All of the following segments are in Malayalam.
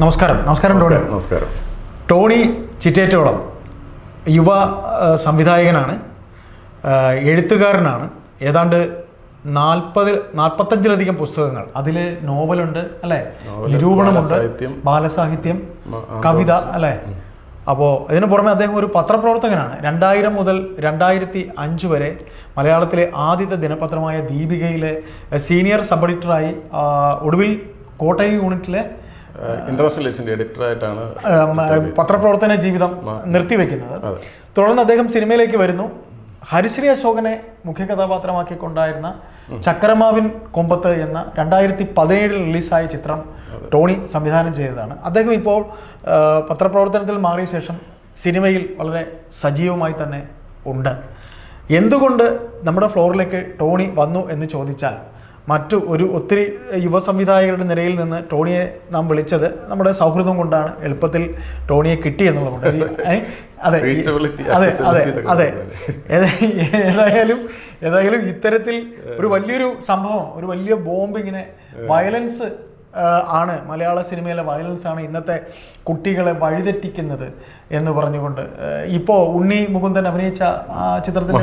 നമസ്കാരം. നമസ്കാരം ടോണി. നമസ്കാരം ടോണി ചിറ്റേറ്റോളം യുവ സംവിധായകനാണ്. എഴുത്തുകാരനാണ്. ഏതാണ്ട് നാൽപ്പത് നാൽപ്പത്തഞ്ചിലധികം പുസ്തകങ്ങൾ. അതിൽ നോവലുണ്ട് അല്ലേ? നിരൂപണമുണ്ട്. ബാലസാഹിത്യം. കവിത അല്ലേ? അപ്പോൾ ഇതിന് പുറമെ അദ്ദേഹം ഒരു പത്രപ്രവർത്തകനാണ്. രണ്ടായിരം മുതൽ രണ്ടായിരത്തി അഞ്ച് വരെ മലയാളത്തിലെ ആദ്യത്തെ ദിനപത്രമായ ദീപികയിലെ സീനിയർ സബ് എഡിറ്ററായി ഒടുവിൽ കോട്ടയം യൂണിറ്റിലെ ഇന്റർനാഷണൽ ഏജന്റ് എഡിറ്ററായിട്ടാണ് പത്രപ്രവർത്തന ജീവിതം നിർത്തിവെക്കുന്നത്. തുടർന്ന് അദ്ദേഹം സിനിമയിലേക്ക് വരുന്നു. ഹരിശ്രീ അശോകനെ മുഖ്യ കഥാപാത്രമാക്കിക്കൊണ്ടായിരുന്ന ചക്രമാവിൻ കൊമ്പത്ത് എന്ന രണ്ടായിരത്തി പതിനേഴിൽ റിലീസായ ചിത്രം ടോണി സംവിധാനം ചെയ്തതാണ്. അദ്ദേഹം ഇപ്പോൾ പത്രപ്രവർത്തനത്തിൽ മാറിയ ശേഷം സിനിമയിൽ വളരെ സജീവമായി തന്നെ ഉണ്ട്. എന്തുകൊണ്ട് നമ്മുടെ ഫ്ലോറിലേക്ക് ടോണി വന്നു എന്ന് ചോദിച്ചാൽ മറ്റു ഒരു ഒത്തിരി യുവ സംവിധായകരുടെ നിരയിൽ നിന്ന് ടോണിയെ നാം വിളിച്ചത് നമ്മുടെ സൗഹൃദം കൊണ്ടാണ്. എളുപ്പത്തിൽ ടോണിയെ കിട്ടി എന്നുള്ളതുകൊണ്ട്. ഈ- അതെ അതെ അതെ അതെ. ഏതായാലും ഏതായാലും ഇത്തരത്തിൽ ഒരു വലിയൊരു സംഭവം ഒരു വലിയ ബോംബ് ഇങ്ങനെ വയലൻസ് ആണ്. മലയാള സിനിമയിലെ വയലൻസ് ആണ് ഇന്നത്തെ കുട്ടികളെ വഴിതെറ്റിക്കുന്നത് എന്ന് പറഞ്ഞുകൊണ്ട്. ഇപ്പോൾ ഉണ്ണി മുകുന്ദൻ അഭിനയിച്ച ചിത്രത്തിൽ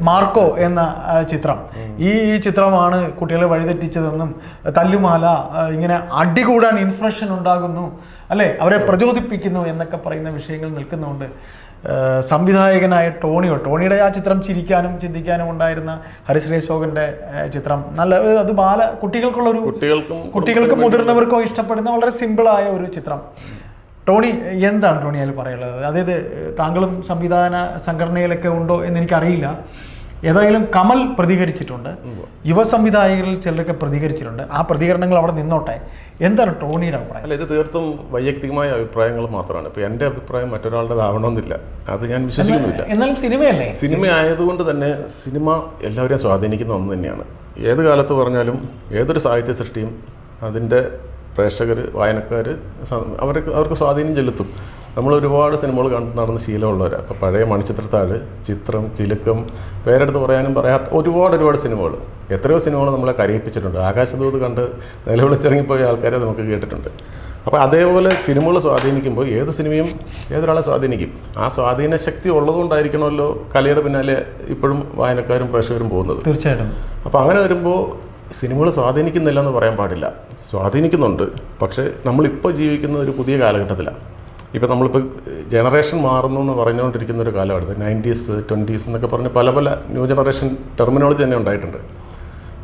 മാർക്കോ. എന്ന ചിത്രം. ഈ ഈ ചിത്രമാണ് കുട്ടികളെ വഴിതെറ്റിച്ചതെന്നും തല്ലുമാല ഇങ്ങനെ അടികൂടാൻ ഇൻസ്പിറേഷൻ ഉണ്ടാകുന്നു അല്ലെ? അവരെ പ്രചോദിപ്പിക്കുന്നു എന്നൊക്കെ പറയുന്ന വിഷയങ്ങൾ നിൽക്കുന്നുണ്ട് സംവിധായകനായ ടോണിയോ. ടോണിയുടെ ആ ചിത്രം ചിരിക്കാനും ചിന്തിക്കാനും ഉണ്ടായിരുന്ന ഹരിശ്രീ ശോകന്റെ ചിത്രം. നല്ല അത് ബാല കുട്ടികൾക്കുള്ള ഒരു കുട്ടികൾക്കും കുട്ടികൾക്കും മുതിർന്നവർക്കോ ഇഷ്ടപ്പെടുന്ന വളരെ സിമ്പിളായ ഒരു ചിത്രം. ടോണി എന്താണ് ടോണി അതിൽ പറയുള്ളത് അതായത് താങ്കളും സംവിധാന സംഘടനയിലൊക്കെ ഉണ്ടോ എന്ന് എനിക്കറിയില്ല. ഏതായാലും കമൽ പ്രതികരിച്ചിട്ടുണ്ട്. യുവ സംവിധായകരിൽ ചിലരൊക്കെ പ്രതികരിച്ചിട്ടുണ്ട്. ആ പ്രതികരണങ്ങൾ അവിടെ നിന്നോട്ടെ? എന്താണ് ടോണിയുടെ അഭിപ്രായം? അല്ല ഇത് തീർത്തും വൈയക്തികമായ അഭിപ്രായങ്ങൾ മാത്രമാണ്. ഇപ്പൊ എന്റെ അഭിപ്രായം മറ്റൊരാളുടേതാവണമെന്നില്ല അത് ഞാൻ വിശ്വസിക്കുന്നില്ല. എന്നാലും സിനിമയല്ലേ? സിനിമ ആയതുകൊണ്ട് തന്നെ സിനിമ എല്ലാവരെയും സ്വാധീനിക്കുന്ന ഒന്ന് തന്നെയാണ്. ഏത് കാലത്ത് പറഞ്ഞാലും ഏതൊരു സാഹിത്യ സൃഷ്ടിയും അതിന്റെ പ്രേക്ഷകർ വായനക്കാർ അവർക്ക് അവർക്ക് സ്വാധീനം ചെലുത്തും. നമ്മൾ ഒരുപാട് സിനിമകൾ കണ്ട് നടന്ന ശീലമുള്ളവരാണ് അപ്പോൾ പഴയ മണിച്ചിത്രത്താഴ് ചിത്രം കിലുക്കം പേരെടുത്ത് പറയാനും പറയാത്ത ഒരുപാട് ഒരുപാട് സിനിമകൾ. എത്രയോ സിനിമകൾ നമ്മളെ കരയിപ്പിച്ചിട്ടുണ്ട്. ആകാശദൂത് കണ്ട് നിലവിളിച്ചിറങ്ങിപ്പോയ ആൾക്കാരെ നമുക്ക് കേട്ടിട്ടുണ്ട്. അപ്പോൾ അതേപോലെ സിനിമകൾ സ്വാധീനിക്കുമ്പോൾ ഏത് സിനിമയും ഏതൊരാളെ സ്വാധീനിക്കും? ആ സ്വാധീന ശക്തി ഉള്ളതുകൊണ്ടായിരിക്കണമല്ലോ കലയുടെ പിന്നാലെ ഇപ്പോഴും വായനക്കാരും പ്രേക്ഷകരും പോകുന്നത്. തീർച്ചയായിട്ടും. അപ്പോൾ അങ്ങനെ വരുമ്പോൾ സിനിമകൾ സ്വാധീനിക്കുന്നില്ല എന്ന് പറയാൻ പാടില്ല. സ്വാധീനിക്കുന്നുണ്ട്. പക്ഷേ നമ്മളിപ്പോൾ ജീവിക്കുന്ന ഒരു പുതിയ കാലഘട്ടത്തിലാണ്. ഇപ്പോൾ നമ്മളിപ്പോൾ ജനറേഷൻ മാറുന്നു എന്ന് പറഞ്ഞുകൊണ്ടിരിക്കുന്ന ഒരു കാലമാണ് നയന്റീസ് ട്വന്റീസ് എന്നൊക്കെ പറഞ്ഞ് പല പല ന്യൂ ജനറേഷൻ ടെർമിനോളജി തന്നെ ഉണ്ടായിട്ടുണ്ട്.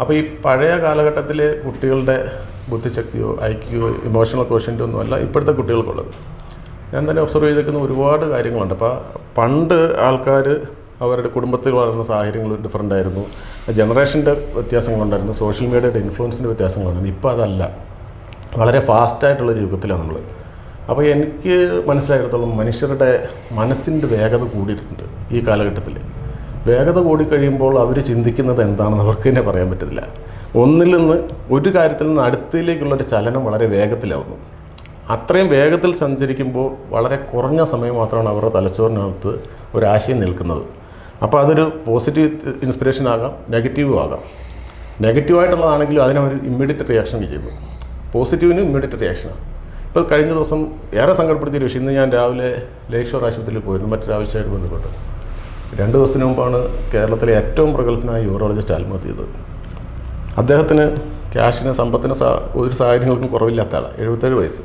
അപ്പോൾ ഈ പഴയ കാലഘട്ടത്തിലെ കുട്ടികളുടെ ബുദ്ധിശക്തിയോ ഐക്യോ ഇമോഷണൽ ക്വസ്റ്റന്റോ ഒന്നും അല്ല ഇപ്പോഴത്തെ കുട്ടികൾക്കുള്ളത്. ഞാൻ തന്നെ ഒബ്സർവ് ചെയ്തേക്കുന്ന ഒരുപാട് കാര്യങ്ങളുണ്ട്. അപ്പോൾ പണ്ട് ആൾക്കാർ അവരുടെ കുടുംബത്തിൽ വളർന്ന സാഹചര്യങ്ങൾ ഡിഫറന്റ് ആയിരുന്നു. ജനറേഷന്റെ വ്യത്യാസങ്ങളുണ്ടായിരുന്നു. സോഷ്യൽ മീഡിയയുടെ ഇൻഫ്ലുവൻസിന്റെ വ്യത്യാസങ്ങളുണ്ടായിരുന്നു. ഇപ്പോൾ അതല്ല. വളരെ ഫാസ്റ്റായിട്ടുള്ളൊരു യുഗത്തിലാണ് നമ്മൾ അപ്പോൾ എനിക്ക് മനസ്സിലായിടത്തോളം മനുഷ്യരുടെ മനസ്സിന്റെ വേഗത കൂടിയിട്ടുണ്ട് ഈ കാലഘട്ടത്തിൽ. വേഗത കൂടിക്കഴിയുമ്പോൾ അവർ ചിന്തിക്കുന്നത് എന്താണെന്ന് അവർക്ക് തന്നെ പറയാൻ പറ്റില്ല ഒന്നിൽ നിന്ന് ഒരു കാര്യത്തിൽ നിന്ന് അടുത്തയിലേക്കുള്ളൊരു ചലനം വളരെ വേഗത്തിലാവുന്നു. അത്രയും വേഗത്തിൽ സഞ്ചരിക്കുമ്പോൾ വളരെ കുറഞ്ഞ സമയം മാത്രമാണ് അവരുടെ തലച്ചോറിനകത്ത് ഒരാശയം നിൽക്കുന്നത്. അപ്പോൾ അതൊരു പോസിറ്റീവ് ഇൻസ്പിറേഷൻ ആകാം നെഗറ്റീവും ആകാം. നെഗറ്റീവായിട്ടുള്ളതാണെങ്കിലും അതിനൊരു ഇമ്മീഡിയറ്റ് റിയാക്ഷൻ ചെയ്യുന്നു. പോസിറ്റീവിന് ഇമ്മീഡിയറ്റ് റിയാക്ഷനാണ്. ഇപ്പോൾ കഴിഞ്ഞ ദിവസം ഏറെ സങ്കടപ്പെടുത്തിയ വിഷയം. ഇന്ന് ഞാൻ രാവിലെ ലേക്ക് ആശുപത്രിയിൽ പോയിരുന്നു. മറ്റൊരാവശ്യമായിട്ട് ബന്ധപ്പെട്ട്. രണ്ട് ദിവസത്തിന് മുമ്പാണ് കേരളത്തിലെ ഏറ്റവും പ്രഗത്ഭനായ യൂറോളജിസ്റ്റ് ആത്മഹത്യ ചെയ്തത് അദ്ദേഹത്തിന് ക്യാഷിന് സമ്പത്തിന് സാ ഒരു സാഹചര്യങ്ങൾക്കും കുറവില്ലാത്ത ആളാണ് എഴുപത്തേഴ് വയസ്സ്.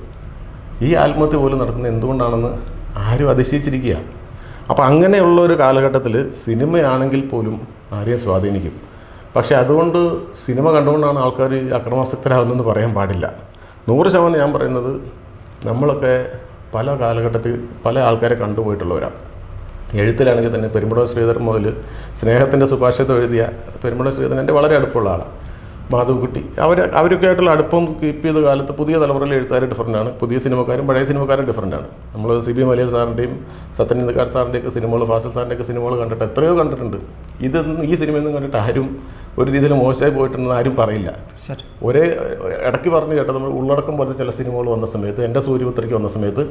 ഈ ആത്മഹത്യ പോലും നടക്കുന്നത് എന്തുകൊണ്ടാണെന്ന് ആരും അതിശയിച്ചിരിക്കുക അപ്പോൾ അങ്ങനെയുള്ള ഒരു കാലഘട്ടത്തിൽ സിനിമയാണെങ്കിൽ പോലും ആരെയും സ്വാധീനിക്കും. പക്ഷേ അതുകൊണ്ട് സിനിമ കണ്ടുകൊണ്ടാണ് ആൾക്കാർ അക്രമാസക്തരാകുന്നതെന്ന് പറയാൻ പാടില്ല. നൂറ് ശതമാനം ഞാൻ പറയുന്നത് നമ്മളൊക്കെ പല കാലഘട്ടത്തിൽ പല ആൾക്കാരെ കണ്ടുപോയിട്ടുള്ളവരാണ്. എഴുത്തിലാണെങ്കിൽ തന്നെ പെരുമ്പട ശ്രീധർ മുതൽ സ്നേഹത്തിന്റെ സുഭാഷിതം എഴുതിയ പെരുമ്പട ശ്രീധരൻ എന്റെ വളരെ അടുപ്പമുള്ള ആളാണ്. മാധവക്കുട്ടി അവർ അവരൊക്കെ ആയിട്ടുള്ള അടുപ്പം കീപ്പ് ചെയ്ത കാലത്ത് പുതിയ തലമുറയിലെ എഴുത്തുകാർ ആണ്. പുതിയ സിനിമക്കാരും പഴയ സിനിമക്കാരും ഡിഫറന്റ് ആണ്. നമ്മൾ സി ബി മലയാൾ സാറിന്റെയും സത്യനന്ദക്കാർ സാറിന്റെയൊക്കെ സിനിമകൾ ഫാസിൽ സാറിന്റെയൊക്കെ സിനിമകൾ കണ്ടിട്ട് എത്രയോ കണ്ടിട്ടുണ്ട്. ഇത് ഈ സിനിമയൊന്നും കണ്ടിട്ട് ആരും ഒരു രീതിയിൽ മോശമായി പോയിട്ടുണ്ടെന്ന് ആരും പറയില്ല. ഒരേ ഇടയ്ക്ക് പറഞ്ഞു കേട്ടത് നമ്മൾ ഉള്ളടക്കം പോലത്തെ ചില സിനിമകൾ വന്ന സമയത്ത് എന്റെ സൂര്യപുത്രയ്ക്ക് വന്ന സമയത്ത്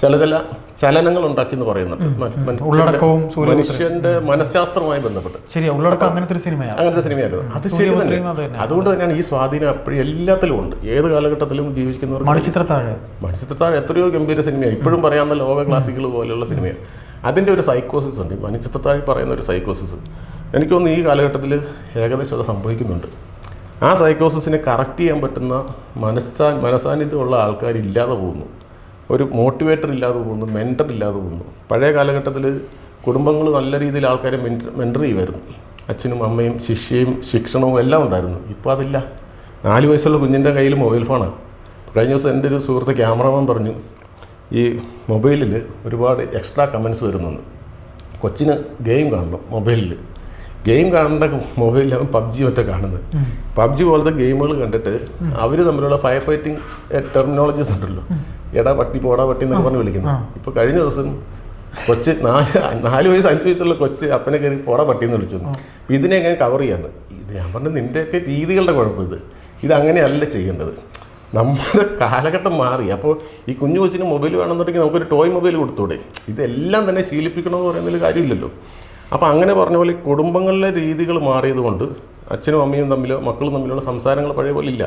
ചില ചില ചലനങ്ങൾ ഉണ്ടാക്കി എന്ന് പറയുന്നുണ്ട് മനുഷ്യന്റെ- ഉള്ളടക്കവും മനുഷ്യന്റെ മനഃശാസ്ത്രവുമായി ബന്ധപ്പെട്ട്. ശരി ഉള്ളടക്കം അങ്ങനത്തെ സിനിമയാണ് അങ്ങനത്തെ സിനിമയായിരുന്നു. അത് ശരി തന്നെ. അതുകൊണ്ട് തന്നെയാണ് ഈ സ്വാധീനം അപ്പോഴും എല്ലാത്തിലും ഉണ്ട്. ഏത് കാലഘട്ടത്തിലും ജീവിക്കുന്നവർ മണിച്ചിത്രത്താഴ്. മണിച്ചിത്രത്താഴ് എത്രയോ ഗംഭീര സിനിമയാണ് ഇപ്പോഴും പറയാവുന്ന ലോക ക്ലാസിക്കുകൾ പോലെയുള്ള സിനിമയാണ് അതിന്റെ ഒരു സൈക്കോസിസ് ഉണ്ട്. മണിച്ചിത്രത്താഴ് പറയുന്ന ഒരു സൈക്കോസിസ് എനിക്ക് തോന്നുന്നു ഈ കാലഘട്ടത്തിൽ ഏകദേശം അത് സംഭവിക്കുന്നുണ്ട്. ആ സൈക്കോസിനെ കറക്റ്റ് ചെയ്യാൻ പറ്റുന്ന മനസ്സാ മനസാന്നിധ്യമുള്ള ആൾക്കാരില്ലാതെ പോകുന്നു. ഒരു മോട്ടിവേറ്റർ ഇല്ലാതെ പോകുന്നു മെന്റർ ഇല്ലാതെ പോകുന്നു. പഴയ കാലഘട്ടത്തിൽ കുടുംബങ്ങൾ നല്ല രീതിയിൽ ആൾക്കാരെ മെന്റർ മെന്റർ ചെയ്യുമായിരുന്നു. അച്ഛനും അമ്മയും ശിഷ്യയും ശിക്ഷണവും എല്ലാം ഉണ്ടായിരുന്നു. ഇപ്പോൾ അതില്ല. നാല് വയസ്സുള്ള കുഞ്ഞിന്റെ കയ്യിൽ മൊബൈൽ ഫോണാണ് കഴിഞ്ഞ ദിവസം എന്റെ ഒരു സുഹൃത്ത് ക്യാമറമാൻ പറഞ്ഞു ഈ മൊബൈലിൽ ഒരുപാട് എക്സ്ട്രാ കമൻസ് വരുന്നുണ്ട്. കൊച്ചിന് ഗെയിം കാണണം മൊബൈലിൽ ഗെയിം കാണേണ്ട മൊബൈലിൽ അവൻ പബ്ജി ഒറ്റ കാണുന്നത്. പബ്ജി പോലത്തെ ഗെയിമുകൾ കണ്ടിട്ട് അവർ തമ്മിലുള്ള ഫയർ ഫൈറ്റിംഗ് ടെർമിനോളജീസ് ഉണ്ടല്ലോ. എടാ പട്ടി പോടാ പട്ടി എന്നൊക്കെ പറഞ്ഞ് വിളിക്കുന്നത് ഇപ്പോൾ കഴിഞ്ഞ ദിവസം കൊച്ച് നാല് നാല് വയസ്സ് അഞ്ച് വയസ്സുള്ള കൊച്ച് അപ്പനെ കയറി പോടാ പട്ടി എന്ന് വിളിച്ചു. അപ്പൊ ഇതിനെ എങ്ങനെ കവർ ചെയ്യാന്ന്? ഇത് ഞാൻ പറഞ്ഞ നിന്റെയൊക്കെ രീതികളുടെ കുഴപ്പം ഇത്. ഇത് അങ്ങനെയല്ല ചെയ്യേണ്ടത്. നമ്മുടെ കാലഘട്ടം മാറി. അപ്പോൾ ഈ കുഞ്ഞു കൊച്ചിന് മൊബൈൽ വേണമെന്നുണ്ടെങ്കിൽ നമുക്കൊരു ടോയ് മൊബൈൽ കൊടുത്തൂടെ? ഇതെല്ലാം തന്നെ ശീലിപ്പിക്കണമെന്ന് പറയുന്നതിൽ കാര്യമില്ലല്ലോ. അപ്പോൾ അങ്ങനെ പറഞ്ഞ പോലെ കുടുംബങ്ങളിലെ രീതികൾ മാറിയത് കൊണ്ട് അച്ഛനും അമ്മയും തമ്മിലോ മക്കളും തമ്മിലുള്ള സംസാരങ്ങൾ പഴയ പോലെ ഇല്ല.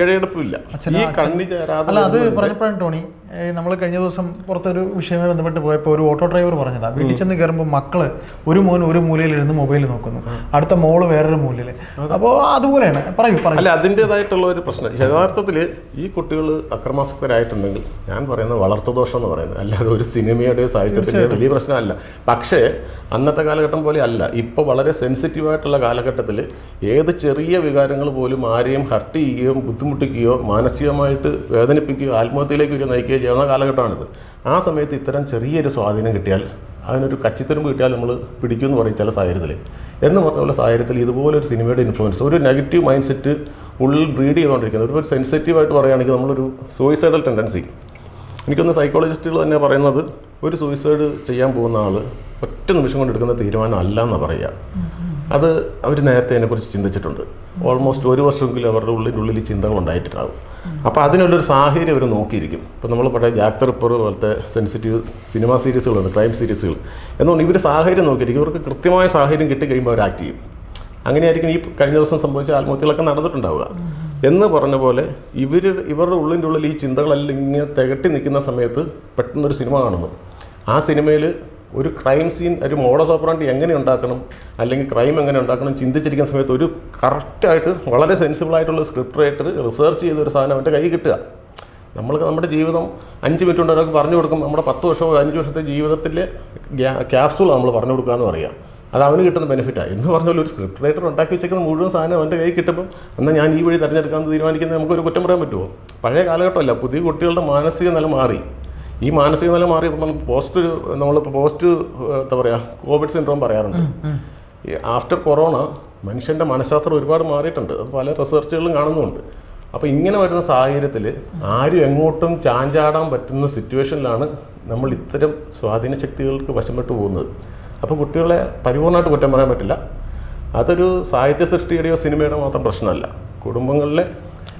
ഇഴയെടുപ്പില്ല ഈ കണ്ണി ചേരാതെ അല്ല അത് പറഞ്ഞപ്പോഴാണ് ടോണി നമ്മൾ കഴിഞ്ഞ ദിവസം പുറത്തൊരു വിഷയവുമായി ബന്ധപ്പെട്ട് പോയപ്പോൾ ഒരു ഓട്ടോ ഡ്രൈവർ പറഞ്ഞതാ വീട്ടിൽ ചെന്ന് കയറുമ്പോൾ മക്കൾ ഒരു മോൻ ഒരു മൂലയിലിരുന്ന് മൊബൈൽ നോക്കുന്നു അടുത്ത മോൾ വേറൊരു മൂലയിൽ. അപ്പോൾ അതുപോലെയാണ്. പറയൂ പറയൂ. അല്ല അതിന്റെതായിട്ടുള്ള ഒരു പ്രശ്നം. യഥാർത്ഥത്തിൽ ഈ കുട്ടികൾ അക്രമാസക്തരായിട്ടുണ്ടെങ്കിൽ ഞാൻ പറയുന്നത് വളർത്തുദോഷം എന്ന് പറയുന്നത് അല്ലാതെ ഒരു സിനിമയുടെയോ സാഹിത്യത്തിന്റെയോ വലിയ പ്രശ്നമല്ല. പക്ഷേ അന്നത്തെ കാലഘട്ടം പോലെ അല്ല. ഇപ്പോൾ വളരെ സെൻസിറ്റീവ് ആയിട്ടുള്ള കാലഘട്ടത്തിൽ ഏത് ചെറിയ വികാരങ്ങൾ പോലും ആരെയും ഹർട്ട് ചെയ്യുകയോ ബുദ്ധിമുട്ടിക്കുകയോ മാനസികമായിട്ട് വേദനിപ്പിക്കുകയോ ആത്മഹത്യയിലേക്ക് വരെ നയിക്കുകയോ ചെയ്യുന്ന കാലഘട്ടമാണിത്. ആ സമയത്ത് ഇത്തരം ചെറിയൊരു സ്വാധീനം കിട്ടിയാൽ അതിനൊരു കച്ചിത്തരം കിട്ടിയാൽ നമ്മൾ പിടിക്കും എന്ന് പറയും ചില സാഹചര്യത്തിൽ എന്ന് പറഞ്ഞ പോലെ സാഹചര്യത്തിൽ ഇതുപോലെ ഒരു സിനിമയുടെ ഇൻഫ്ലുവൻസ് ഒരു നെഗറ്റീവ് മൈൻഡ് സെറ്റ് ഉള്ളിൽ ബ്രീഡ് ചെയ്തുകൊണ്ടിരിക്കുന്നത്. ഒരു സെൻസിറ്റീവായിട്ട് പറയുകയാണെങ്കിൽ നമ്മളൊരു സൂയിസൈഡൽ ടെൻഡൻസി എനിക്കൊന്ന് സൈക്കോളജിസ്റ്റുകൾ തന്നെ പറയുന്നത് ഒരു സൂയിസൈഡ് ചെയ്യാൻ പോകുന്ന ആൾ ഒറ്റ നിമിഷം കൊണ്ട് എടുക്കുന്ന തീരുമാനം അല്ല എന്നാണ് പറയുക. അത് അവർ നേരത്തെ അതിനെക്കുറിച്ച് ചിന്തിച്ചിട്ടുണ്ട്. ഓൾമോസ്റ്റ് ഒരു വർഷമെങ്കിലും അവരുടെ ഉള്ളിന്റെ ഉള്ളിൽ ചിന്തകൾ ഉണ്ടായിട്ടുണ്ടാവും അപ്പോൾ അതിനുള്ളൊരു സാഹചര്യം അവർ നോക്കിയിരിക്കും. ഇപ്പോൾ നമ്മൾ പറയുക ജാക്തർ റിപ്പർ പോലത്തെ സെൻസിറ്റീവ് സിനിമ സീരീസുകളുണ്ട് ക്രൈം സീരീസുകൾ എന്നുകൊണ്ട് ഇവർ സാഹചര്യം നോക്കിയിരിക്കും. ഇവർക്ക് കൃത്യമായ സാഹചര്യം കിട്ടിക്കഴിയുമ്പോൾ അവർ ആക്ട് ചെയ്യും. അങ്ങനെയായിരിക്കും ഈ കഴിഞ്ഞ ദിവസം സംഭവിച്ച ആത്മഹത്യകളൊക്കെ നടന്നിട്ടുണ്ടാവുക. എന്ന് പറഞ്ഞ പോലെ ഇവർ ഇവരുടെ ഉള്ളിന്റെ ഉള്ളിൽ ഈ ചിന്തകളെല്ലാം ഇങ്ങനെ തികട്ടി നിൽക്കുന്ന സമയത്ത് പെട്ടെന്നൊരു സിനിമ കാണുന്നു. ആ സിനിമയിൽ ഒരു ക്രൈം സീൻ ഒരു മോഡസ് ഓപ്പറാണ്ടി എങ്ങനെ ഉണ്ടാക്കണം അല്ലെങ്കിൽ ക്രൈം എങ്ങനെ ഉണ്ടാക്കണം ചിന്തിച്ചിരിക്കുന്ന സമയത്ത് ഒരു കറക്റ്റായിട്ട് വളരെ സെൻസിബിൾ ആയിട്ടുള്ള സ്ക്രിപ്റ്റ് റൈറ്റർ റിസർച്ച് ചെയ്ത ഒരു സാധനം അവന്റെ കൈ കിട്ടുക. നമ്മൾക്ക് നമ്മുടെ ജീവിതം അഞ്ച് മിനിറ്റ് കൊണ്ട് ഒരാൾക്ക് പറഞ്ഞു കൊടുക്കും നമ്മുടെ പത്ത് വർഷമോ അഞ്ച് വർഷത്തെ ജീവിതത്തിലെ ക്യാപ്സൂൾ നമ്മൾ പറഞ്ഞു കൊടുക്കുക എന്ന് പറയാം അത് അവന് കിട്ടുന്ന ബെനിഫിറ്റാണ് എന്ന് പറഞ്ഞാൽ ഒരു സ്ക്രിപ്റ്റ് റൈറ്റർ ഉണ്ടാക്കി വെച്ചേക്കുന്ന മുഴുവൻ സാധനം അവന്റെ കയ്യിൽ കിട്ടുമ്പോൾ എന്നാൽ ഞാൻ ഈ വഴി തിരഞ്ഞെടുക്കാമെന്ന് തീരുമാനിക്കുന്നത് നമുക്കൊരു കുറ്റം പറയാൻ പറ്റുമോ? പഴയ കാലഘട്ടമല്ല. പുതിയ കുട്ടികളുടെ മാനസിക നില മാറി. ഈ മാനസിക നില മാറി പോസ്റ്റ് നമ്മൾ പോസ്റ്റ് എന്താ പറയുക കോവിഡ് സിൻഡ്രോം പറയാറുണ്ട്. ഈ ആഫ്റ്റർ കൊറോണ മനുഷ്യന്റെ മനഃശാസ്ത്രം ഒരുപാട് മാറിയിട്ടുണ്ട്. അത് പല റിസർച്ചുകളും കാണുന്നുമുണ്ട്. അപ്പോൾ ഇങ്ങനെ വരുന്ന സാഹചര്യത്തിൽ ആരും എങ്ങോട്ടും ചാഞ്ചാടാൻ പറ്റുന്ന സിറ്റുവേഷനിലാണ് നമ്മൾ ഇത്തരം സ്വാധീന ശക്തികൾക്ക് വശംപെട്ട് പോകുന്നത്. അപ്പോൾ കുട്ടികളെ പരിപൂർണമായിട്ട് കുറ്റം പറയാൻ പറ്റില്ല. അതൊരു സാഹിത്യ സൃഷ്ടിയുടെയോ സിനിമയുടെ മാത്രം പ്രശ്നമല്ല. കുടുംബങ്ങളിലെ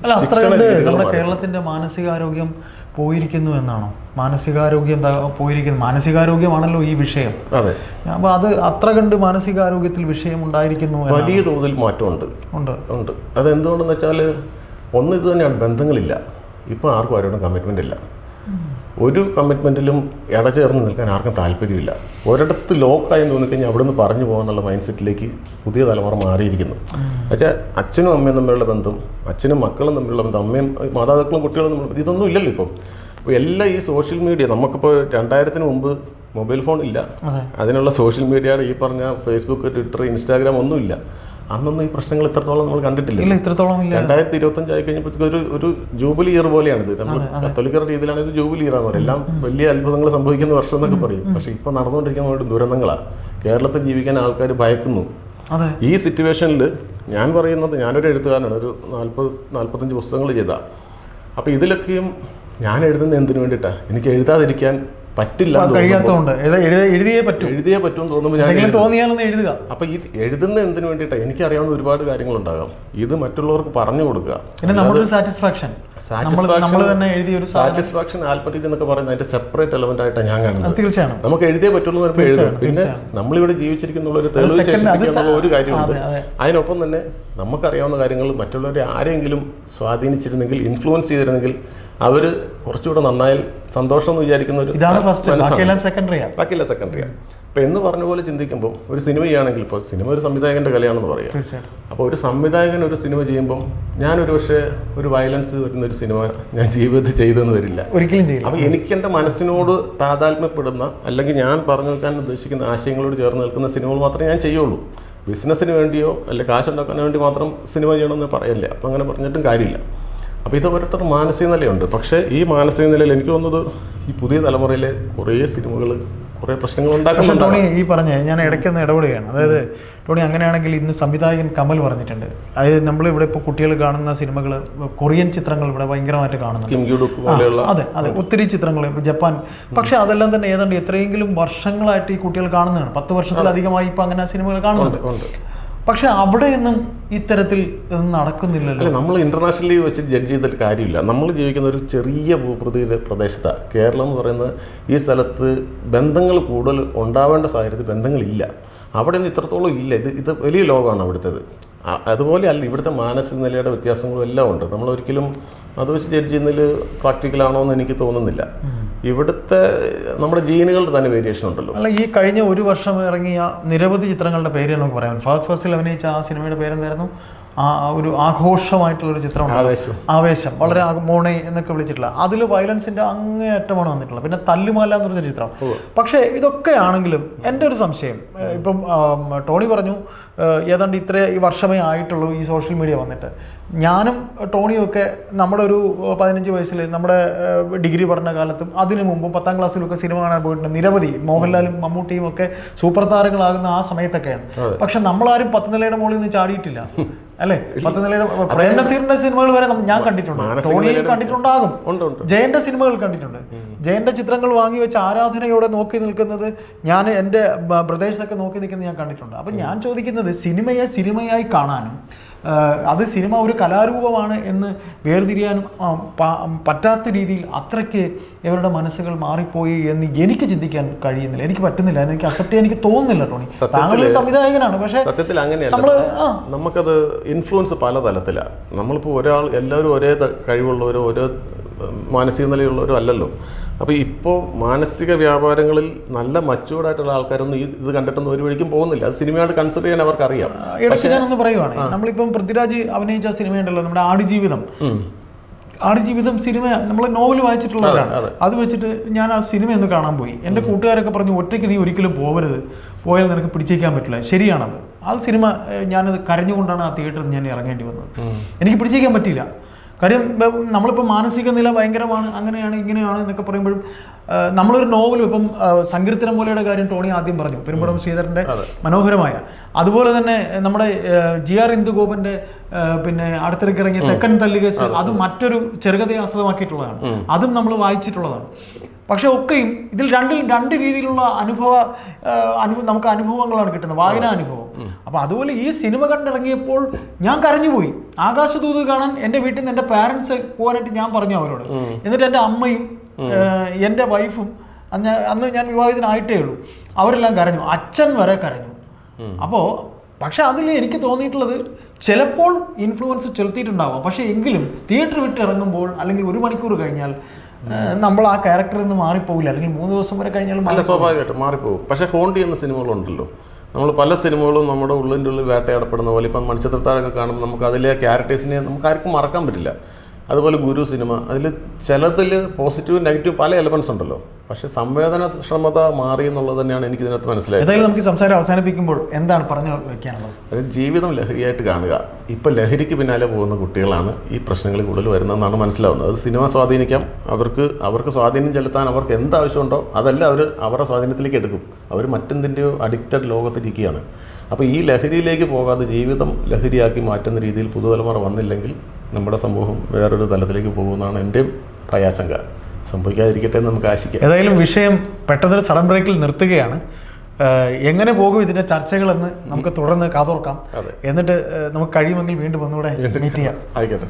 അല്ല നമ്മുടെ കേരളത്തിന്റെ മാനസികാരോഗ്യം പോയിരിക്കുന്നു എന്നാണോ? മാനസികാരോഗ്യം എന്താ പോയിരിക്കുന്നു? മാനസികാരോഗ്യമാണല്ലോ ഈ വിഷയം. അതെ. അപ്പോൾ അത് അത്ര കണ്ട് മാനസികാരോഗ്യത്തിൽ വിഷയം ഉണ്ടായിരിക്കുന്നു വലിയ തോതിൽ മാറ്റമുണ്ട്. ഉണ്ട്. ഉണ്ട്. അതെന്തുകൊണ്ടെന്ന് വെച്ചാൽ ഒന്ന് ഇത് തന്നെയാണ് ബന്ധങ്ങളില്ല. ഇപ്പോൾ ആർക്കും ആരോടും കമ്മിറ്റ്മെന്റ് ഇല്ല. ഒരു കമ്മിറ്റ്മെന്റിലും ഇടചേർന്ന് നിൽക്കാൻ ആർക്കും താല്പര്യമില്ല. ഒരിടത്ത് ലോക്കായി തോന്നിക്കഴിഞ്ഞാൽ അവിടെ നിന്ന് പറഞ്ഞു പോകാന്നുള്ള മൈൻഡ് സെറ്റിലേക്ക് പുതിയ തലമുറ മാറിയിരിക്കുന്നു. എന്നുവെച്ചാൽ അച്ഛനും അമ്മയും തമ്മിലുള്ള ബന്ധം അച്ഛനും മക്കളും തമ്മിലുള്ള ബന്ധം അമ്മയും മാതാപിതാക്കളും കുട്ടികളും തമ്മിലുള്ള ഇതൊന്നും ഇല്ലല്ലോ ഇപ്പം. അപ്പോൾ എല്ലാം ഈ സോഷ്യൽ മീഡിയ നമുക്കിപ്പോൾ രണ്ടായിരത്തിന് മുമ്പ് മൊബൈൽ ഫോൺ ഇല്ല. അതിനുള്ള സോഷ്യൽ മീഡിയയുടെ ഈ പറഞ്ഞ ഫേസ്ബുക്ക് ട്വിറ്റർ ഇൻസ്റ്റാഗ്രാം ഒന്നുമില്ല. അന്നൊന്നും ഈ പ്രശ്നങ്ങൾ ഇത്രത്തോളം നമ്മൾ കണ്ടിട്ടില്ല. ഇല്ല ഇത്രത്തോളം ഇല്ല. രണ്ടായിരത്തി ഇരുപത്തഞ്ച് ആയി കഴിഞ്ഞപ്പോഴത്തേക്ക് ഒരു ഒരു ജൂബിലി ഇയർ പോലെയാണിത്. നമ്മൾ കത്തോലിക്കരുടെ രീതിയിലാണ് ഇത് ജൂബിലി ഇയർ ആണ് എല്ലാം വലിയ അത്ഭുതങ്ങൾ സംഭവിക്കുന്ന വർഷം എന്നൊക്കെ പറയും. പക്ഷെ ഇപ്പൊ നടന്നുകൊണ്ടിരിക്കുന്ന ഒരു ദുരന്തങ്ങളാണ് കേരളത്തിൽ ജീവിക്കാൻ ആൾക്കാർ ഭയക്കുന്നു. ഈ സിറ്റുവേഷനിൽ ഞാൻ പറയുന്നത് ഞാനൊരു എഴുത്തുകാരനാണ്. ഒരു നാൽപ്പത് നാൽപ്പത്തഞ്ച് പുസ്തകങ്ങൾ ചെയ്ത. അപ്പോൾ ഇതിലൊക്കെയും ഞാൻ എഴുതുന്നത് എന്തിനു വേണ്ടിയിട്ടാണ് എനിക്ക് എഴുതാതിരിക്കാൻ പറ്റില്ല കഴിയാത്തതുകൊണ്ട്. എഴുത- എഴുത- എഴുതിയേ പറ്റും. എഴുതിയേ പറ്റും തോന്നുമ്പോൾ ഞാൻ. തോന്നിയാലൊന്ന് എഴുതുക. അപ്പൊ ഈ എഴുതുന്ന എന്തിനു വേണ്ടിയിട്ട്? എനിക്ക് അറിയാവുന്ന ഒരുപാട് കാര്യങ്ങൾ കാര്യങ്ങളുണ്ടാകാം. ഇത് മറ്റുള്ളവർക്ക് പറഞ്ഞു കൊടുക്കുക. പിന്നെ സാറ്റിസ്ഫാക്ഷൻ സാറ്റിസ്ഫാക്ഷൻ ആൽപ്പറ്റീത് എന്നൊക്കെ പറയുന്നത് അതിന്റെ സെപ്പറേറ്റ് എലമെന്റ് ആയിട്ടാണ് ഞാൻ കാണുന്നത്. തീർച്ചയാണ് നമുക്ക് എഴുതിയേ പറ്റുള്ളൂ എന്ന് പറയുമ്പോൾ എഴുതും. പിന്നെ നമ്മളിവിടെ ജീവിച്ചിരിക്കുന്ന ഒരു തെളിവ് ഒരു കാര്യമുണ്ട്. അതെ, അതെ. അതിനൊപ്പം തന്നെ നമുക്കറിയാവുന്ന കാര്യങ്ങൾ മറ്റുള്ളവരെ ആരെങ്കിലും സ്വാധീനിച്ചിരുന്നെങ്കിൽ ഇൻഫ്ലുവൻസ് ചെയ്തിരുന്നെങ്കിൽ അവർ കുറച്ചുകൂടെ നന്നായി സന്തോഷം എന്ന് വിചാരിക്കുന്ന ഒരു ഇതാണ് ഫസ്റ്റ്. ബാക്കിയെല്ലാം സെക്കൻഡറിയാണ് സെക്കൻഡറിയാണ് അപ്പോൾ എന്ന് പറഞ്ഞ പോലെ ചിന്തിക്കുമ്പോൾ ഒരു സിനിമയാണെങ്കിൽ ഇപ്പോൾ സിനിമ ഒരു സംവിധായകന്റെ കലയാണെന്ന് പറയാം. അപ്പോൾ ഒരു സംവിധായകൻ ഒരു സിനിമ ചെയ്യുമ്പോൾ ഞാനൊരു പക്ഷേ ഒരു വയലൻസ് വരുന്ന ഒരു സിനിമ ഞാൻ ജീവിതത്തിൽ ചെയ്തെന്ന് വരില്ല. ഒരിക്കലും ചെയ്യില്ല. അപ്പോൾ എനിക്ക് എന്റെ മനസ്സിനോട് താതാത്മ്യപ്പെടുന്ന അല്ലെങ്കിൽ ഞാൻ പറഞ്ഞു വെക്കാൻ ഉദ്ദേശിക്കുന്ന ആശയങ്ങളോട് ചേർന്ന് നിൽക്കുന്ന സിനിമകൾ മാത്രമേ ഞാൻ ചെയ്യുള്ളൂ. ബിസിനസ്സിന് വേണ്ടിയോ അല്ലെങ്കിൽ കാശ് കാശുണ്ടാക്കാൻ വേണ്ടി മാത്രം സിനിമ ചെയ്യണമെന്ന് പറയില്ല. അപ്പം അങ്ങനെ പറഞ്ഞിട്ടും കാര്യമില്ല. അപ്പോൾ ഇത് ഓരോരുത്തർ മാനസിക നിലയുണ്ട്. പക്ഷേ ഈ മാനസിക നിലയിൽ എനിക്ക് തോന്നുന്നത് ഈ പുതിയ തലമുറയിലെ കുറേ സിനിമകൾ കുറേ പ്രശ്നങ്ങൾ ഉണ്ടാക്കുന്നുണ്ട് ടോണി ഈ പറഞ്ഞ ഞാൻ ഇടയ്ക്കൊന്ന് ഇടപെടുകയാണ്. അതായത് ടോണി അങ്ങനെയാണെങ്കിൽ ഇന്ന് സംവിധായകൻ കമൽ പറഞ്ഞിട്ടുണ്ട്. അതായത് നമ്മൾ ഇവിടെ ഇപ്പോൾ കുട്ടികൾ കാണുന്ന സിനിമകൾ കൊറിയൻ ചിത്രങ്ങൾ ഇവിടെ ഭയങ്കരമായിട്ട് കാണുന്നുണ്ട്. അതെ അതെ ഒത്തിരി ചിത്രങ്ങൾ ഇപ്പോൾ ജപ്പാൻ. പക്ഷേ അതെല്ലാം തന്നെ ഏതാണ്ട് എത്രയെങ്കിലും വർഷങ്ങളായിട്ട് ഈ കുട്ടികൾ കാണുന്നതാണ്. പത്ത് വർഷത്തിലധികമായി ഇപ്പോൾ അങ്ങനെ സിനിമകൾ കാണുന്നുണ്ട്. പക്ഷെ അവിടെയൊന്നും ഇത്തരത്തിൽ നടക്കുന്നില്ലല്ലോ. നമ്മൾ ഇന്റർനാഷണലി വെച്ച് ജഡ്ജ് ചെയ്തിട്ട് കാര്യമില്ല. നമ്മൾ ജീവിക്കുന്ന ഒരു ചെറിയ ഭൂപ്രതിയുടെ പ്രദേശത്താണ് കേരളം എന്ന് പറയുന്നത് ഈ സ്ഥലത്ത് ബന്ധങ്ങൾ കൂടുതൽ ഉണ്ടാവേണ്ട സാഹചര്യത്തിൽ ബന്ധങ്ങളില്ല. അവിടെ ഒന്നും ഇത്രത്തോളം ഇല്ല. ഇത് ഇത് വലിയ ലോകമാണ് അവിടുത്തേത്. അതുപോലെ അല്ല ഇവിടുത്തെ മാനസിക നിലയുടെ വ്യത്യാസങ്ങളും എല്ലാം ഉണ്ട്. നമ്മൾ ഒരിക്കലും അത് വെച്ച് ജഡ്ജ് ചെയ്യുന്നതിൽ പ്രാക്ടിക്കലാണോ എന്ന് എനിക്ക് തോന്നുന്നില്ല. ഇവിടുത്തെ നമ്മുടെ ജീനുകളുടെ തന്നെ വേരിയേഷൻ ഉണ്ടല്ലോ. അല്ല ഈ കഴിഞ്ഞ ഒരു വർഷം ഇറങ്ങിയ നിരവധി ചിത്രങ്ങളുടെ പേര് നമുക്ക് പറയാം ഫഹദ് ഫാസിൽ അഭിനയിച്ച ആ സിനിമയുടെ പേരെന്തായിരുന്നു? ആ ഒരു ആഘോഷമായിട്ടുള്ള ഒരു ചിത്രമാണ് ആവേശം. ആവേശം. വളരെ മോണെ എന്നൊക്കെ വിളിച്ചിട്ടുള്ള. അതിൽ വയലൻസിന്റെ അങ്ങേയറ്റമാണ് വന്നിട്ടുള്ളത്. പിന്നെ തല്ലുമാല എന്ന് പറഞ്ഞ ചിത്രം പക്ഷേ ഇതൊക്കെ ആണെങ്കിലും എന്റെ ഒരു സംശയം ഇപ്പം ടോണി പറഞ്ഞു ഏതാണ്ട് ഇത്ര ഈ വർഷമേ ആയിട്ടുള്ളൂ ഈ സോഷ്യൽ മീഡിയ വന്നിട്ട്. ഞാനും ടോണിയും ഒക്കെ നമ്മുടെ ഒരു പതിനഞ്ച് വയസ്സിൽ നമ്മുടെ ഡിഗ്രി പഠന കാലത്തും അതിനു മുമ്പും പത്താം ക്ലാസ്സിലൊക്കെ സിനിമ കാണാൻ പോയിട്ടുണ്ട്. നിരവധി മോഹൻലാലും മമ്മൂട്ടിയും ഒക്കെ സൂപ്പർ താരങ്ങളാകുന്ന ആ സമയത്തൊക്കെയാണ്. പക്ഷെ നമ്മളാരും പത്ത് നിലയുടെ മുകളിൽ നിന്ന് ചാടിയിട്ടില്ല. അല്ലേ? പത്ത് നിലയുടെ പ്രേം നസീറിന്റെ സിനിമകൾ വരെ ഞാൻ കണ്ടിട്ടുണ്ട്. ടോണി കണ്ടിട്ടുണ്ടാകും. ജയന്റെ സിനിമകൾ കണ്ടിട്ടുണ്ട്. ജയന്റെ ചിത്രങ്ങൾ വാങ്ങി വെച്ച് ആരാധനയോടെ നോക്കി നിൽക്കുന്നത് ഞാൻ എന്റെ ബ്രദേഴ്സൊക്കെ നോക്കി നിൽക്കുന്നത് ഞാൻ കണ്ടിട്ടുണ്ട്. അപ്പം ഞാൻ ചോദിക്കുന്നത് സിനിമയെ സിനിമയായി കാണാനും അത് സിനിമ ഒരു കലാരൂപമാണ് എന്ന് വേർതിരിയാനും പറ്റാത്ത രീതിയിൽ അത്രയ്ക്ക് ഇവരുടെ മനസ്സുകൾ മാറിപ്പോയി എന്ന് എനിക്ക് ചിന്തിക്കാൻ കഴിയുന്നില്ല. എനിക്ക് പറ്റുന്നില്ല. എനിക്ക് അക്സെപ്റ്റ് ചെയ്യാൻ എനിക്ക് തോന്നുന്നില്ല ടോണി. താങ്കൾ സംവിധായകനാണ് പക്ഷേ സത്യത്തിൽ അങ്ങനെയല്ല. നമ്മൾ നമുക്കത് ഇൻഫ്ലുവൻസ് പല തലത്തിലാണ് നമ്മളിപ്പോൾ ഒരാൾ എല്ലാവരും ഒരേ കഴിവുള്ളവരോ ഓരോ മാനസിക നിലയുള്ളവരോ അല്ലല്ലോ അപ്പോൾ ഇപ്പോൾ മാനസിക വ്യാപാരങ്ങളിൽ നല്ല മച്ചുവേർഡായിട്ടുള്ള ആൾക്കാരൊന്നും ഈ ഇത് കണ്ടിട്ടൊന്നും ഒരു വഴിക്കും പോകുന്നില്ല. അത് സിനിമയായിട്ട് കൺസിഡർ ചെയ്യാൻ അവർക്കറിയാം. ഇടയ്ക്ക് ഞാനൊന്ന് പറയുവാണ്. നമ്മളിപ്പം പൃഥ്വിരാജ് അഭിനയിച്ച സിനിമയുണ്ടല്ലോ നമ്മുടെ ആടുജീവിതം. ആടുജീവിതം സിനിമ നമ്മൾ നോവൽ വായിച്ചിട്ടുള്ളവരാണ്. അത് വെച്ചിട്ട് ഞാൻ ആ സിനിമ ഒന്ന് കാണാൻ പോയി. എന്റെ കൂട്ടുകാരൊക്കെ പറഞ്ഞു ഒറ്റയ്ക്ക് നീ ഒരിക്കലും പോകരുത് പോയാൽ നിനക്ക് പിടിച്ചേക്കാൻ പറ്റില്ല. ശരിയാണത്. ആ സിനിമ ഞാനത് കരഞ്ഞുകൊണ്ടാണ് ആ തിയേറ്ററിൽ ഞാൻ ഇറങ്ങേണ്ടി വന്നത്. എനിക്ക് പിടിച്ചേക്കാൻ പറ്റിയില്ല. കാര്യം നമ്മളിപ്പോൾ മാനസിക നില ഭയങ്കരമാണ് അങ്ങനെയാണ് ഇങ്ങനെയാണ് എന്നൊക്കെ പറയുമ്പോഴും നമ്മളൊരു നോവലും ഇപ്പം സങ്കീർത്തനം പോലെയുടെ കാര്യം ടോണി ആദ്യം പറഞ്ഞു പെരുമ്പടം ശ്രീധരന്റെ മനോഹരമായ. അതുപോലെ തന്നെ നമ്മുടെ ജി ആർ ഇന്ദുഗോപന്റെ പിന്നെ അടുത്തിടയ്ക്ക് ഇറങ്ങിയ തെക്കൻ തല്ലികേസ് അത്. മറ്റൊരു ചെറുകഥയെ ആസ്പദമാക്കിയിട്ടുള്ളതാണ് അതും നമ്മൾ വായിച്ചിട്ടുള്ളതാണ്. പക്ഷെ ഒക്കെയും ഇതിൽ രണ്ടിൽ രണ്ട് രീതിയിലുള്ള അനുഭവ അനു നമുക്ക് അനുഭവങ്ങളാണ് കിട്ടുന്നത്. വായനാ അനുഭവം. അപ്പൊ അതുപോലെ ഈ സിനിമ കണ്ടിറങ്ങിയപ്പോൾ ഞാൻ കരഞ്ഞുപോയി. ആകാശദൂത് കാണാൻ എന്റെ വീട്ടിൽ നിന്ന് എന്റെ പാരൻസ് പോകാനായിട്ട് ഞാൻ പറഞ്ഞു അവരോട്. എന്നിട്ട് എന്റെ അമ്മയും എന്റെ വൈഫും അന്ന് അന്ന് ഞാൻ വിവാഹിതനായിട്ടേ ഉള്ളൂ. അവരെല്ലാം കരഞ്ഞു. അച്ഛൻ വരെ കരഞ്ഞു. അപ്പോൾ പക്ഷെ അതിൽ എനിക്ക് തോന്നിയിട്ടുള്ളത് ചിലപ്പോൾ ഇൻഫ്ലുവൻസ് ചെലുത്തിയിട്ടുണ്ടാവാം. പക്ഷേ എങ്കിലും തിയേറ്റർ വിട്ട് ഇറങ്ങുമ്പോൾ അല്ലെങ്കിൽ ഒരു മണിക്കൂർ കഴിഞ്ഞാൽ നമ്മൾ ആ ക്യാരക്ടറിൽ നിന്ന് മാറിപ്പോകില്ല അല്ലെങ്കിൽ മൂന്ന് ദിവസം വരെ കഴിഞ്ഞാൽ അല്ല സ്വാഭാവികമായിട്ടും മാറിപ്പോകും പക്ഷേ ഹോണ്ടി എന്ന സിനിമകളുണ്ടല്ലോ. നമ്മൾ പല സിനിമകളും നമ്മുടെ ഉള്ളിന്റെ ഉള്ളിൽ വേട്ടയാടപ്പെടുന്ന പോലെ ഇപ്പം മണിച്ചിത്രത്താഴൊക്കെ കാണുമ്പോൾ നമുക്ക് അതിലെ ക്യാരക്ടേഴ്സിനെ നമുക്ക് ആർക്കും മറക്കാൻ പറ്റില്ല. അതുപോലെ ഗുരു സിനിമ അതിൽ ചിലതിൽ പോസിറ്റീവും നെഗറ്റീവും പല എലമെൻസ് ഉണ്ടല്ലോ. പക്ഷേ സംവേദന ക്ഷമത മാറി എന്നുള്ളത് തന്നെയാണ് എനിക്ക് ഇതിനകത്ത് മനസ്സിലായത്. ഏതായാലും നമുക്ക് സംസാരം അവസാനിപ്പിക്കുമ്പോൾ എന്താണ് പറഞ്ഞു വെക്കാനുള്ളത്? അത് ജീവിതം ലഹരിയായിട്ട് കാണുക. ഇപ്പം ലഹരിക്ക് പിന്നാലെ പോകുന്ന കുട്ടികളാണ് ഈ പ്രശ്നങ്ങൾ കൂടുതൽ വരുന്നതെന്നാണ് മനസ്സിലാവുന്നത്. അത് സിനിമ സ്വാധീനിക്കാം. അവർക്ക് അവർക്ക് സ്വാധീനം ചെലുത്താൻ അവർക്ക് എന്ത് ആവശ്യമുണ്ടോ അതെല്ലാം അവർ അവരുടെ സ്വാധീനത്തിലേക്ക് എടുക്കും. അവർ മറ്റെന്തിന്റെയോ അഡിക്റ്റഡ് ലോകത്തിരിക്കുകയാണ്. അപ്പോൾ ഈ ലഹരിയിലേക്ക് പോകാതെ ജീവിതം ലഹരിയാക്കി മാറ്റുന്ന രീതിയിൽ പുതുതലമുറ വന്നില്ലെങ്കിൽ നമ്മുടെ സമൂഹം വേറൊരു തലത്തിലേക്ക് പോകുമെന്നാണ് എന്റെയും ഭയാശങ്ക സംഭവിക്കാതിരിക്കട്ടെ എന്ന് നമുക്ക് ആശിക്കാം. ഏതായാലും വിഷയം പെട്ടെന്നൊരു സഡൻ ബ്രേക്കിൽ നിർത്തുകയാണ്. എങ്ങനെ പോകും ഇതിന്റെ ചർച്ചകളെന്ന് നമുക്ക് തുടർന്ന് കാതോർക്കാം. എന്നിട്ട് നമുക്ക് കഴിയുമെങ്കിൽ വീണ്ടും ഒന്നുകൂടെ മീറ്റ് ചെയ്യാം. ആയിക്കോട്ടെ.